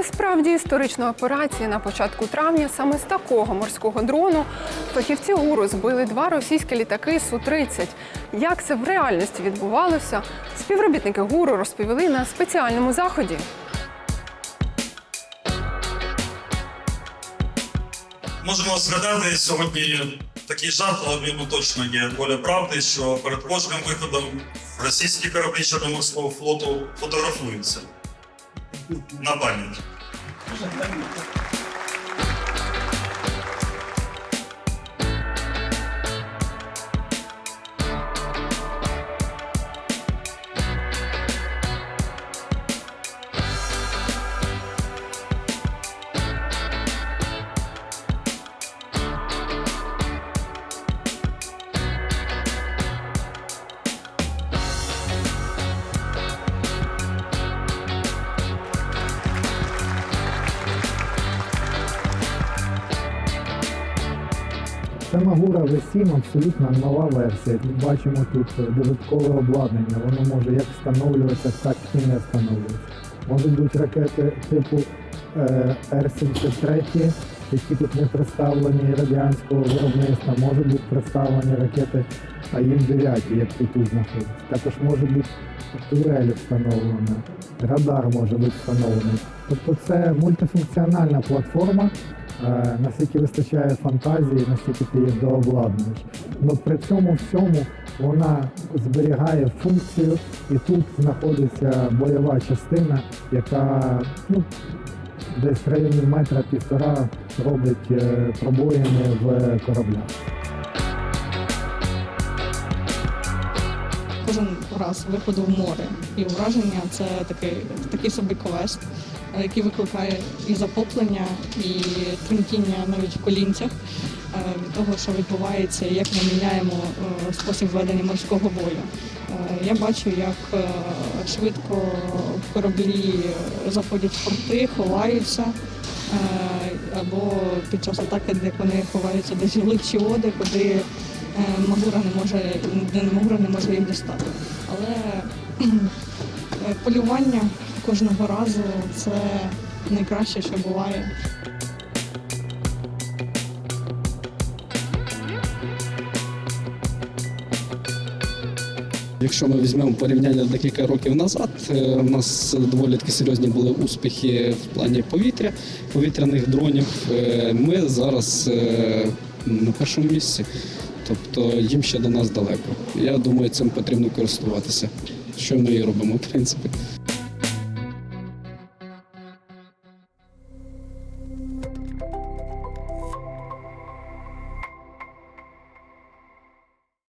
Це справді історична операція на початку травня. Саме з такого морського дрону фахівці ГУРу збили два російські літаки Су-30. Як це в реальності відбувалося, співробітники ГУРу розповіли на спеціальному заході. Можемо згадати сьогодні такий жарт, але в ньому точно є доля правди, що перед кожним виходом російські кораблі Чорноморського флоту фотографуються на пам'ять. Це Магура V7 абсолютно нова версія. Ми бачимо тут додаткове обладнання. Воно може як встановлюватися, так і не встановлюватися. Можуть бути ракети типу е, Р-73, які тут не представлені радянського виробництва. Можуть бути представлені ракети АІМ-9, як тут знаходиться. Також може бути турель встановлена, радар може бути встановлений. Тобто це мультифункціональна платформа, Е, наскільки вистачає фантазії, наскільки ти її дообладнуєш. Но при цьому всьому вона зберігає функцію, і тут знаходиться бойова частина, яка ну, десь в районі метра півтора робить е, пробоїни в кораблях. Кожен раз виходу в море. І враження це такий, такий собі квест, е, який викликає і захоплення, і тремтіння навіть в колінцях е, від того, що відбувається, як ми міняємо е, спосіб ведення морського бою. Я бачу, як швидко кораблі заходять порти, ховаються. Або під час атаки, де вони ховаються десь в глибші води, куди Магура не може, Магура не може їх дістати. Але е, полювання кожного разу це найкраще, що буває. Якщо ми візьмемо порівняння декілька років назад, е, у нас доволі таки серйозні були успіхи в плані повітря, повітряних дронів. Е, Ми зараз е, на першому місці, тобто їм ще до нас далеко. Я думаю, цим потрібно користуватися. Що ми і робимо, в принципі.